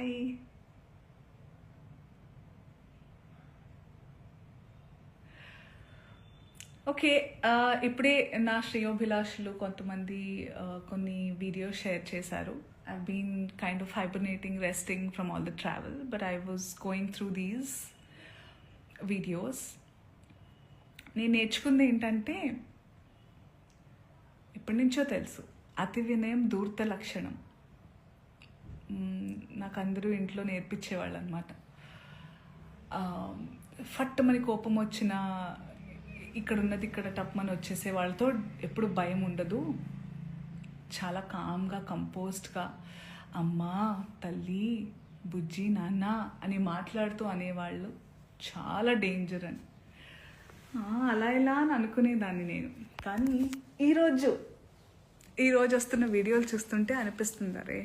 Hi okay uh, ఇప్పుడే నా శ్రేయోభిలాషులు కొంతమంది uh, కొన్ని వీడియోస్ షేర్ చేశారు. I been kind of hibernating resting from all the travel but I was going through these videos నేను నేర్చుకుంది ఏంటంటే ఎప్పటి నుంచో తెలుసు అతి వినయం దూర్త లక్షణం. నాకు అందరూ ఇంట్లో నేర్పించేవాళ్ళు అనమాట ఫట్ ఫట్టుమని కోపం వచ్చిన ఇక్కడ ఉన్నది ఇక్కడ టప్మని వచ్చేసే వాళ్ళతో ఎప్పుడు భయం ఉండదు. చాలా కామ్గా కంపోజ్డ్గా అమ్మా తల్లి బుజ్జి నాన్న అని మాట్లాడుతూ అనేవాళ్ళు. చాలా డేంజర్ అని. అలా ఇలా అని అనుకునేదాన్ని నేను. కానీ ఈరోజు ఈరోజు వస్తున్న వీడియోలు చూస్తుంటే అనిపిస్తుంది అరే